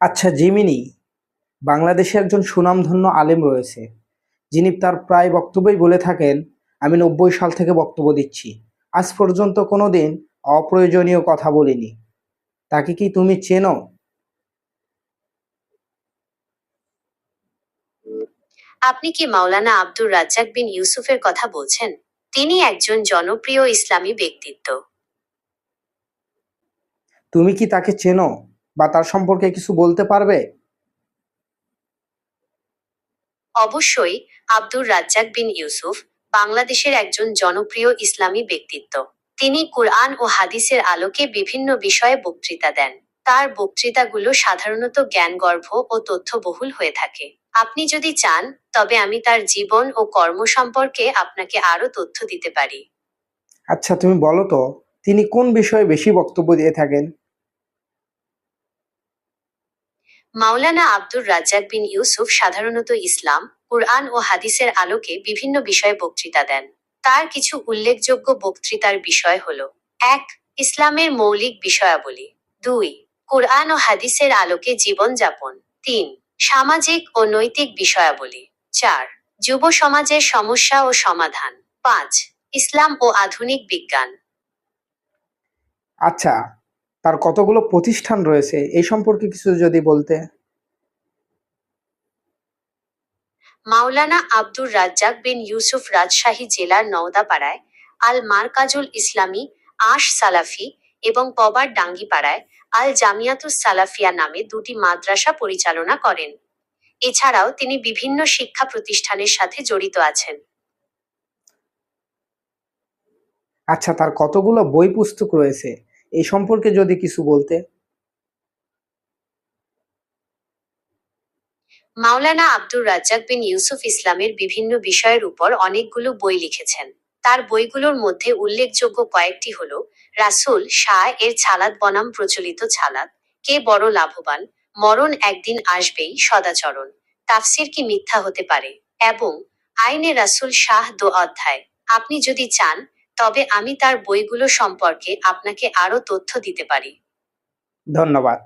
আচ্ছা জিমিনি বাংলাদেশে একজন সুনামধন্য আলেম রয়েছে। যিনি তার প্রায় বক্তব্যই বলে থাকেন আমি নব্বই সাল থেকে বক্তব্য দিচ্ছি। আজ পর্যন্ত কোনোদিন অপ্রয়োজনীয় কথা বলিনি। তাকে কি তুমি চেনো? আপনি কি মাওলানা আব্দুর রাজ্জাক বিন ইউসুফের কথা বলছেন? তিনি একজন জনপ্রিয় ইসলামী ব্যক্তিত্ব। তুমি কি তাকে চেনো? বা তার সম্পর্কে কিছু বলতে পারবে? অবশ্যই আব্দুর রাজ্জাক বিন ইউসুফ বাংলাদেশের একজন জনপ্রিয় ইসলামী ব্যক্তিত্ব। তিনি কুরআন ও হাদিসের আলোকে বিভিন্ন বিষয়ে বক্তৃতা দেন। তার বক্তৃতাগুলো সাধারণত জ্ঞানগর্ভ ও তথ্যবহুল হয়ে থাকে। আপনি যদি চান তবে আমি তার জীবন ও কর্ম সম্পর্কে আপনাকে আরও তথ্য দিতে পারি। আচ্ছা তুমি বলো তো তিনি কোন বিষয়ে বেশি বক্তব্য দিয়ে থাকেন? মাওলানা আব্দুর রাজ্জাক বিন ইউসুফ সাধারণত ইসলাম, কুরআন ও হাদিসের আলোকে বিভিন্ন বিষয়ে বক্তৃতা দেন। তার কিছু উল্লেখযোগ্য বক্তৃতার বিষয় হল, এক, ইসলামের মৌলিক বিষয়াবলী। দুই, কুরআন ও হাদিসের আলোকে জীবনযাপন। তিন, সামাজিক ও নৈতিক বিষয়াবলী। চার, যুব সমাজের সমস্যা ও সমাধান। পাঁচ, ইসলাম ও আধুনিক বিজ্ঞান। আচ্ছা তার কতগুলো প্রতিষ্ঠান রয়েছে? এই সম্পর্কে কিছু যদি বলতে। মাওলানা আব্দুর রাজ্জাক বিন ইউসুফ রাজশাহী জেলার নওদাপাড়ায় আল মারকাজুল ইসলামী আশ সালাফি এবং পবার ডাঙ্গিপাড়ায় আল জামিয়াতুস সালাফিয়া নামে দুটি মাদ্রাসা পরিচালনা করেন। এছাড়াও তিনি বিভিন্ন শিক্ষা প্রতিষ্ঠানের সাথে জড়িত আছেন। আচ্ছা তার কতগুলো বই পুস্তক রয়েছে? এই সম্পর্কে যদি কিছু বলতে। মাওলানা আব্দুর রাজ্জাক বিন ইউসুফ ইসলামের বিভিন্ন বিষয়ের উপর অনেকগুলো বই লিখেছেন। তার বইগুলোর মধ্যে উল্লেখযোগ্য কয়েকটি হল, রাসুল শাহ এর ছালাদ বনাম প্রচলিত ছালাদ, কে বড় লাভবান, মরণ একদিন আসবেই সদাচরণ, তাফসির কি মিথ্যা হতে পারে, এবং আইনে রাসূল শাহ দো অধ্যায়, আপনি যদি চান তবে আমি তার বইগুলো সম্পর্কে আপনাকে আরও তথ্য দিতে পারি। ধন্যবাদ।